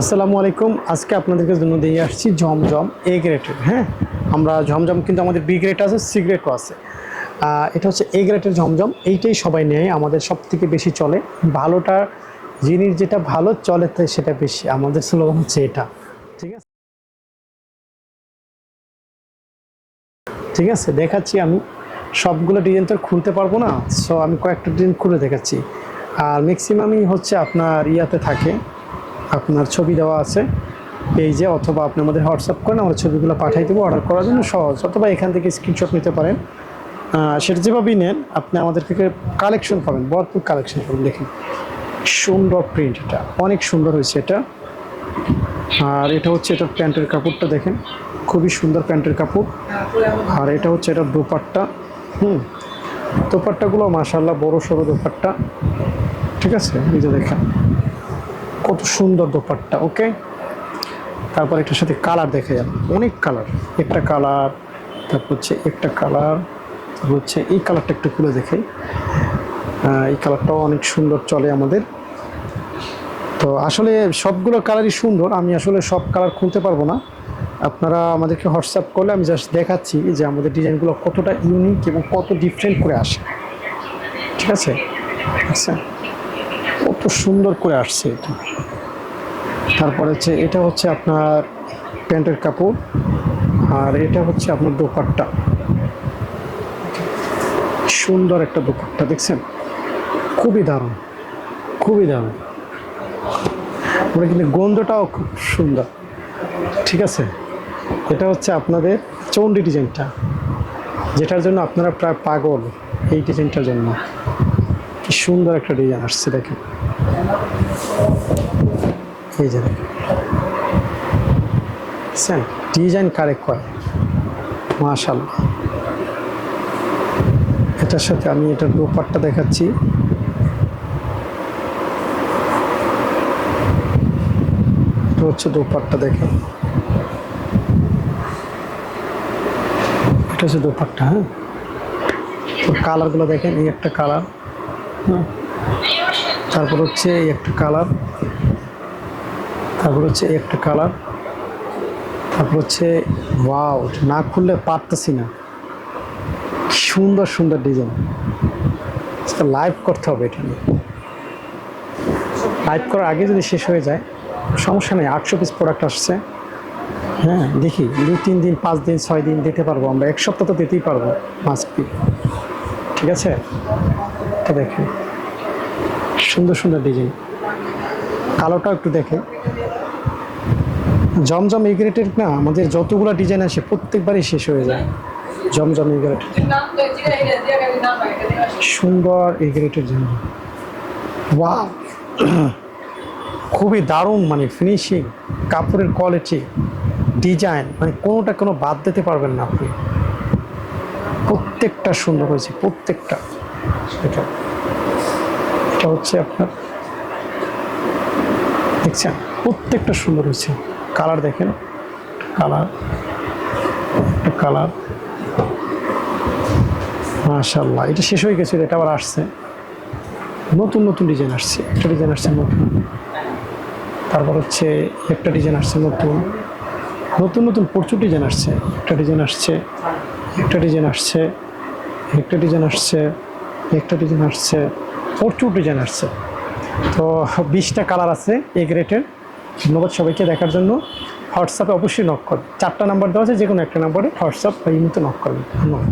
আসসালামু আলাইকুম। আজকে আপনাদেরকে জন্য দিয়ে আসছি জমজম এ গ্রেটের হ্যাঁ? আমরা জমজম কিন্তু আমাদের বি গ্রেড আছে সি গ্রেডও আছে। এটা হচ্ছে এ গ্রেটের ঝমঝম এইটাই সবাই নেয়, আমাদের সব থেকে বেশি চলে। ভালোটা জিনিস যেটা ভালো চলে, তাই সেটা বেশি। আমাদের স্লোগান হচ্ছে এটা। ঠিক আছে? ঠিক আছে, দেখাচ্ছি আমি। সবগুলো ডিজাইন তো খুলতে পারব না সো আমি কয়েকটা ডিজাইন খুলে দেখাচ্ছি। আর ম্যাক্সিমামই হচ্ছে আপনার ইয়াতে থাকে। আপনার ছবি দেওয়া আছে, পেজে অথবা আপনি আমাদের হোয়াটসঅ্যাপ করেন আমরা ছবিগুলো পাঠিয়ে দেবো অর্ডার করার জন্য সহজ। অথবা এখান থেকে স্ক্রিনশট নিতে পারেন। সেটা যেভাবেই নেন, আপনি আমাদের থেকে কালেকশন পাবেন, ভরপুর কালেকশন পাবেন। দেখেন, সুন্দর প্রিন্ট এটা, অনেক সুন্দর হয়েছে এটা। আর এটা হচ্ছে এটার প্যান্টের কাপড়টা, দেখেন, খুবই সুন্দর প্যান্টের কাপড়। আর এটা হচ্ছে এটা দোপাট্টা, হুম, দোপাট্টাগুলো মাশাল্লাহ বড়ো সড়ো দোপাট্টা। ঠিক আছে? এই যে দেখেন কত সুন্দর দোপাট্টা ওকে তারপর একটার সাথে কালার দেখা যাবে অনেক কালার একটা কালার তারপর হচ্ছে একটা কালার তারপর হচ্ছে এই কালারটা একটু খুলে আহ, এই কালারটাও অনেক সুন্দর চলে আমাদের। তো আসলে সবগুলো কালারই সুন্দর আমি আসলে সব কালার খুলতে পারব না। আপনারা আমাদেরকে হোয়াটসঅ্যাপ করলে আমি জাস্ট দেখাচ্ছি যে আমাদের ডিজাইনগুলো কতটা ইউনিক এবং কত ডিফারেন্ট করে আসে। ঠিক আছে? আচ্ছা। সুন্দর করে আসছে এটা। তারপরে হচ্ছে এটা হচ্ছে আপনার প্যান্টের কাপড়, আর এটা হচ্ছে আপনার দোপাট্টা। সুন্দর একটা দোপাট্টা, দেখছেন? খুবই দারুণ খুবই দারুণ। ওটা কিন্তু গন্ধটাও খুব সুন্দর। ঠিক আছে? এটা হচ্ছে আপনাদের চৌন্ডি ডিজাইনটা, যেটার জন্য আপনারা প্রায় পাগল এই ডিজাইনটার জন্য। কি সুন্দর একটা ডিজাইন আসছে, দেখেন। এই যে দেখেন। ডিজাইন কারেক্ট করে। মাশাল্লাহ এটার সাথে আমি এটার দোপাট্টা দেখাচ্ছি। এটা হচ্ছে দোপাট্টা, দেখেন। এটা হচ্ছে দোপাট্টা হ্যাঁ? কালারগুলো দেখেন, এই একটা কালার হ্যাঁ তারপর হচ্ছে একটা কালার। তারপর হচ্ছে একটা কালার। তারপর হচ্ছে, ওয়াও, না খুললে পারতেছি না। সুন্দর সুন্দর ডিজাইন। লাইভ করতে হবে এটা নিয়ে। লাইভ করার আগে যদি শেষ হয়ে যায়, সমস্যা নেই, আটশো পিস প্রোডাক্ট আসছে। হ্যাঁ দেখি দু তিন দিন, পাঁচ দিন, ছয় দিন দিতে পারব আমরা। এক সপ্তাহ তো দিতেই পারব মাস্ট বি ঠিক আছে? তো দেখেন। সুন্দর সুন্দর ডিজাইন কালোটাও একটু দেখে জমজম এগ্রেটেড না, আমাদের যতগুলো ডিজাইন আসে প্রত্যেকবারই শেষ হয়ে যায়। জমজম এগ্রেটেড সুন্দর এগ্রেটেড জন্য ওয়া খুবই দারুণ মানে ফিনিশিং কাপড়ের কোয়ালিটি ডিজাইন মানে কোনোটা কোনো বাদ দিতে পারবেন না আপনি। প্রত্যেকটা সুন্দর হয়েছে, প্রত্যেকটা। এটা। এটা হচ্ছে আপনার। দেখছেন, প্রত্যেকটা সুন্দর হয়েছে। কালার দেখেন। কালার। একটা কালার। মাশাল্লাহ এটা শেষ হয়ে গেছে, এটা আবার আসছে। নতুন নতুন ডিজাইন আসছে। একটা ডিজাইন আসছে নতুন। তারপর হচ্ছে একটা ডিজাইন আসছে নতুন। নতুন নতুন প্রচুর ডিজাইন আসছে। একটা ডিজাইন আসছে, একটা ডিজাইন আসছে, একটা ডিজাইন আসছে, একটা ডিজাইন আসছে। প্রচুর ডিজাইন আসছে। তো বিশটা কালার আছে এ গ্রেটের ধন্যবাদ সবাইকে দেখার জন্য। হোয়াটসঅ্যাপে অবশ্যই নক করবে চারটা নাম্বার দেওয়া আছে যে কোনো একটা নাম্বারে হোয়াটসঅ্যাপ বা মতো নক করবে ধন্যবাদ।